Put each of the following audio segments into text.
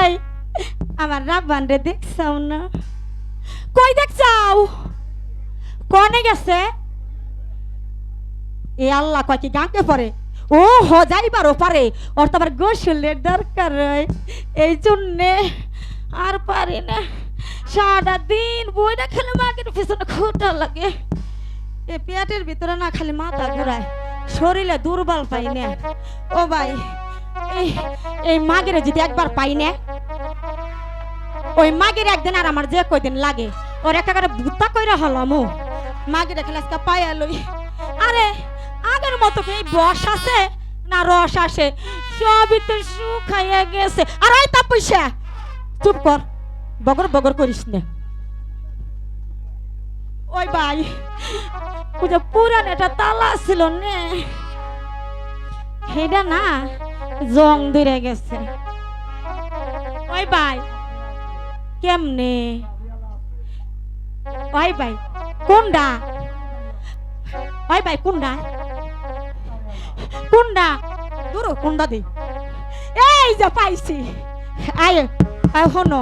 এই, আমার রাব্বান রে দেখছাও না। কই দেখছাও? কনে গেছে? এ আল্লাহ কয় কি গাঁকে পরে ও হ যাইবারও পারে ওর তো আবার গোসলের দরকার এই জন্যে আর পারি না। সারা দিন বইটা খেলে মাকের পিছনে খুঁটা লাগে। এ পেটের ভিতরে না খালি মাথা ঘুরায়। শরীরে দুর্বল পাই না। ও ভাই এই মাগেরে যদি একবার পাই না, ওই মাগের একদিন আর আমার যে কয়দিন লাগে, ওর একটা করে বুতা কইরা হলাম মাগেরে খেলে আজকে পাইয়া লই। আরে, আগের মতো কি বস আছে? না রস আসে। সবই তো শুকাইয়া গেছে। আর ওই তা পয়সা। চুপ কর, বগর বগর করিস না। ওই ভাই, ওই যে পুরান এটা তালা ছিল নে। সেটা না জং ধরে গেছে। ওই ভাই, কেমনে? ওই ভাই, কোনডা? ওই ভাই, কোনডা? কোনডা? দূর, কোনডা দি? এই যে পাইছি। আয় আয় হনো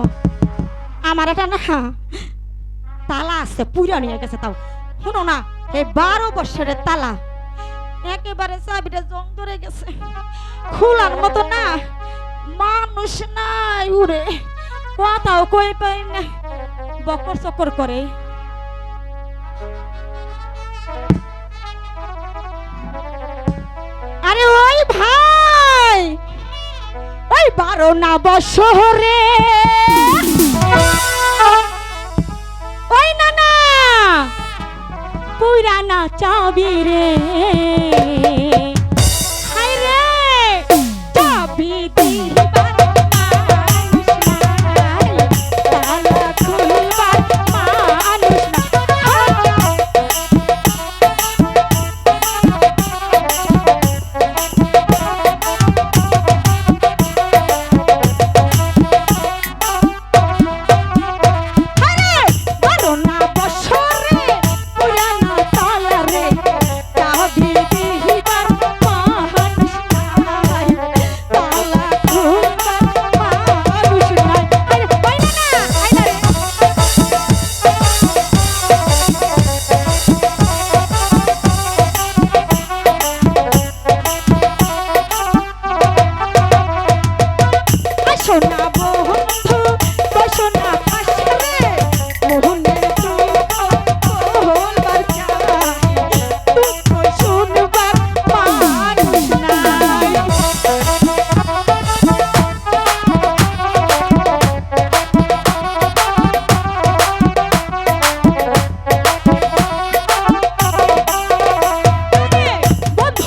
আমার এটা না, তালা আছে পুরা নিয়ে গেছে তাও। শুনো না, এই বারো বছরের তালা। একেবারে চাবিটা জং ধরে গেছে। খোলার মতো না, মানুষ নাই উড়ে, কথাও কই পাই না। বকর চকর করে। আরে ওই ভাই, ওই বারো না বছরে ওই না না পুরানা চাবি রে।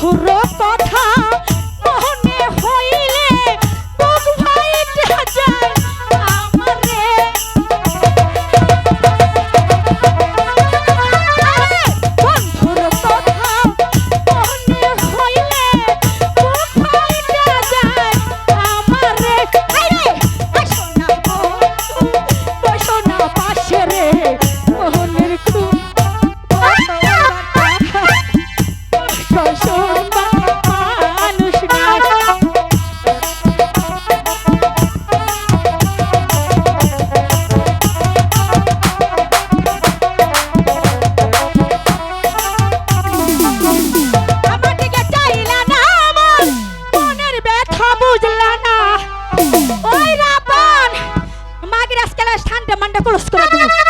বন্ধুর মান্ডা ক্লোজ করে দেবো।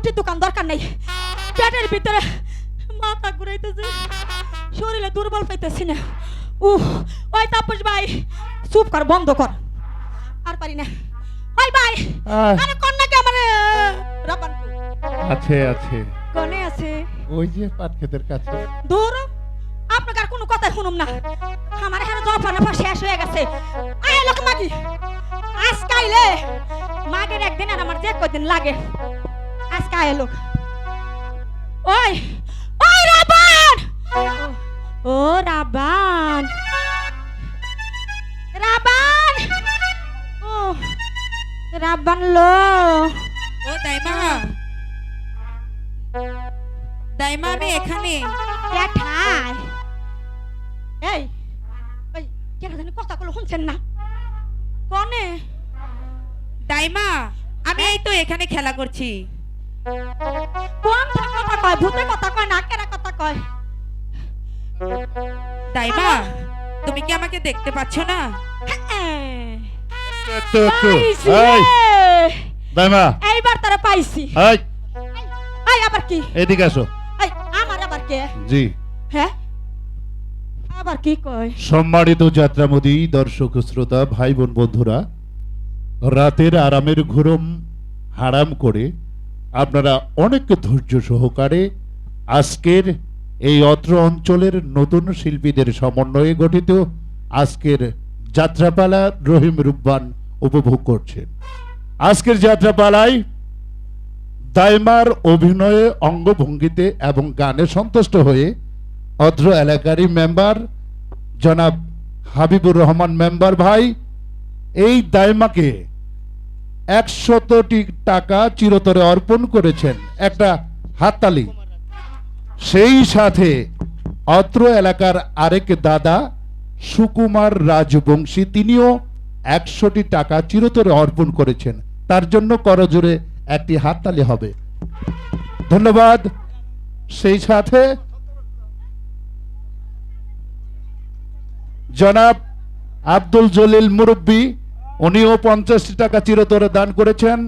রুটির দোকান দরকার নেই। পেটের ভিতরে মাথা ঘুরাইতেছে। শরীরে দুর্বল পাইতেছি না। উহ ওই তাপস ভাই চুপ কর বন্ধ কর। আর পারি না। ওই ভাই আরে কন্যাকে আমার রাপান আছে আছে। কোনে আছে। ওই যে পাট ক্ষেতের কাছে। দূর আপনার কোনো কথা শুনুম না। আমার এখানে জফানা পা শেষ হয়ে গেছে। আয় লোক মাগি। আজ কাইলে মাগের একদিন আর আমার যে কদিন লাগে। আজকে লোক। ওই ওই রাবান ও রাবান রাবান ও রাবান লো। ও দাইমা। দাইমা আমি এখানে। জ্যাঠাই এই ওই কেন জানি কথাগুলো শুনছেন না? কনে? দাইমা আমি এই তো এখানে খেলা করছি। কোন কথা কয়? ভূতে কথা কয় না? কেনা কথা কয়? দাইমা তুমি কি আমাকে দেখতে পাচ্ছ না? হ্যাঁ। দাইমা। এইবার তারা পাইছি। এই। এই আবার কি? এদিকে আসো। এই আমার আবার কে? জি। হ্যাঁ? আবার কি কয়? সম্মানিত যাত্রামোদী দর্শক শ্রোতা ভাই বোন বন্ধুরা রাতের আরামের ঘুরম হারাম করে আপনারা অনেক ধৈর্য সহকারে আজকের এই অত্র অঞ্চলের নতুন শিল্পীদের সমন্বয়ে গঠিত আজকের যাত্রাপালা রহিম রুব্বান উপভোগ করছেন। আজকের যাত্রাপালায় দাইমার অভিনয়ে অঙ্গভঙ্গিতে এবং গানে সন্তুষ্ট হয়ে অত্র এলাকারই মেম্বার জনাব হাবিবুর রহমান মেম্বার ভাই এই দাইমাকে একশতটি টাকা চিরতরে অর্পণ করেছেন একটা হাততালি। সেই সাথে অত্র এলাকার আরেক দাদা সুকুমার রাজবংশী, তিনিও একশোটি টাকা চিরতরে অর্পণ করেছেন। তার জন্য করজোরে একটি হাততালি হবে। ধন্যবাদ। সেই সাথে জনাব আব্দুল জলিল মুরব্বী উনিও পঞ্চাশটি টাকা চিরতরে দান করেছেন।